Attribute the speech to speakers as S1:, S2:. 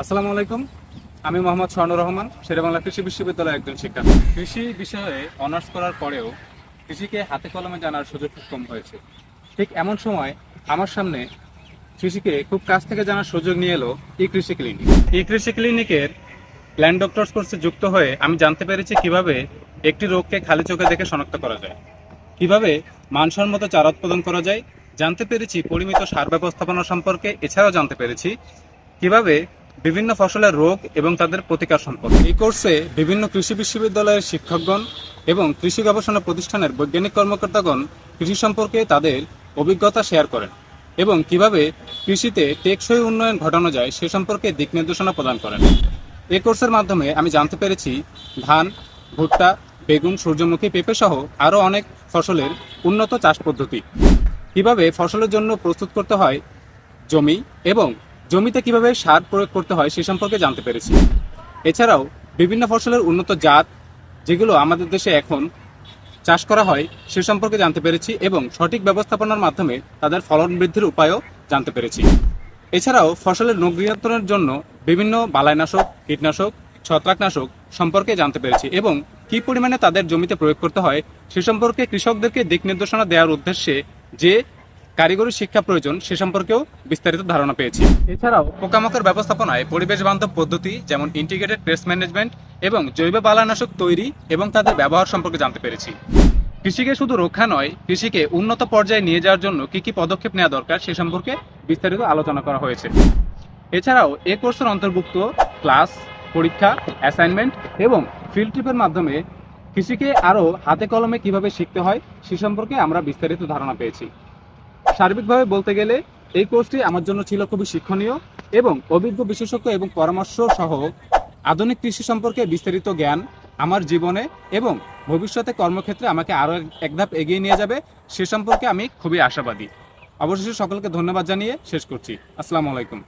S1: আসসালামু আলাইকুম। আমি মোহাম্মদ স্বর্ণ রহমান, শেরেবাংলা কৃষি বিশ্ববিদ্যালয়ের একজন শিক্ষার্থী কৃষি বিষয়ে অনার্স করার পরেও কৃষিকে হাতে কলমে জানার সুযোগ খুব কম হয়েছে। ঠিক এমন সময় আমার সামনে কৃষিকে খুব কাছ থেকে জানার সুযোগ নিয়ে এলো ই কৃষি ক্লিনিক। ই কৃষি ক্লিনিকের প্ল্যান ডক্টরস কোর্সে যুক্ত হয়ে আমি জানতে পেরেছি কীভাবে একটি রোগকে খালি চোখে দেখে শনাক্ত করা যায়। কীভাবে মানসম্মত চারা উৎপাদন করা যায়, জানতে পেরেছি পরিমিত সার ব্যবস্থাপনা সম্পর্কে, এছাড়াও জানতে পেরেছি কীভাবে বিভিন্ন ফসলের রোগ এবং তাদের প্রতিকার সম্পর্কে। এই কোর্সে বিভিন্ন কৃষি বিশ্ববিদ্যালয়ের শিক্ষকগণ এবং কৃষি গবেষণা প্রতিষ্ঠানের বৈজ্ঞানিক কর্মকর্তাগণ কৃষি সম্পর্কে তাদের অভিজ্ঞতা শেয়ার করেন এবং কীভাবে কৃষিতে টেকসই উন্নয়ন ঘটানো যায় সে সম্পর্কে দিক নির্দেশনা প্রদান করেন। এই কোর্সের মাধ্যমে আমি জানতে পেরেছি ধান, ভুট্টা, বেগুন, সূর্যমুখী, পেঁপে সহ আরও অনেক ফসলের উন্নত চাষ পদ্ধতি। কীভাবে ফসলের জন্য প্রস্তুত করতে হয় জমি এবং জমিতে কীভাবে সার প্রয়োগ করতে হয় সে সম্পর্কে জানতে পেরেছি। এছাড়াও বিভিন্ন ফসলের উন্নত জাত যেগুলো আমাদের দেশে এখন চাষ করা হয় সে সম্পর্কে জানতে পেরেছি এবং সঠিক ব্যবস্থাপনার মাধ্যমে তাদের ফলন বৃদ্ধির উপায়ও জানতে পেরেছি। এছাড়াও ফসলের রোগ নিয়ন্ত্রণের জন্য বিভিন্ন বালাইনাশক, কীটনাশক, ছত্রাকনাশক সম্পর্কে জানতে পেরেছি এবং কি পরিমাণে তাদের জমিতে প্রয়োগ করতে হয় সে সম্পর্কে কৃষকদেরকে দিক নির্দেশনা দেওয়ার উদ্দেশ্যে যে কারিগরি শিক্ষা প্রয়োজন সে সম্পর্কেও বিস্তারিত ধারণা পেয়েছি। এছাড়াও পোকামাকড় ব্যবস্থাপনায় পরিবেশ বান্ধব পদ্ধতি যেমন ইন্টিগ্রেটেড পেস্ট ম্যানেজমেন্ট এবং জৈব বালানাশক তৈরি এবং তাদের ব্যবহার সম্পর্কে জানতে পেরেছি। কৃষিকে শুধু রক্ষা নয় কৃষিকে উন্নত পর্যায়ে নিয়ে যাওয়ার জন্য কি কি পদক্ষেপ নেওয়া দরকার সে সম্পর্কে বিস্তারিত আলোচনা করা হয়েছে। এছাড়াও এ কোর্সের অন্তর্ভুক্ত ক্লাস পরীক্ষা অ্যাসাইনমেন্ট এবং ফিল্ড ট্রিপের মাধ্যমে কৃষিকে আরও হাতে কলমে কীভাবে শিখতে হয় সে সম্পর্কে আমরা বিস্তারিত ধারণা পেয়েছি। সার্বিকভাবে বলতে গেলে এই কোর্সটি আমার জন্য ছিল খুবই শিক্ষণীয় এবং অভিজ্ঞ বিশেষজ্ঞ এবং পরামর্শ সহ আধুনিক কৃষি সম্পর্কে বিস্তারিত জ্ঞান আমার জীবনে এবং ভবিষ্যতে কর্মক্ষেত্রে আমাকে আরও এক ধাপ এগিয়ে নিয়ে যাবে, সে সম্পর্কে আমি খুবই আশাবাদী। অবশেষে সকলকে ধন্যবাদ জানিয়ে শেষ করছি। আসসালামু আলাইকুম।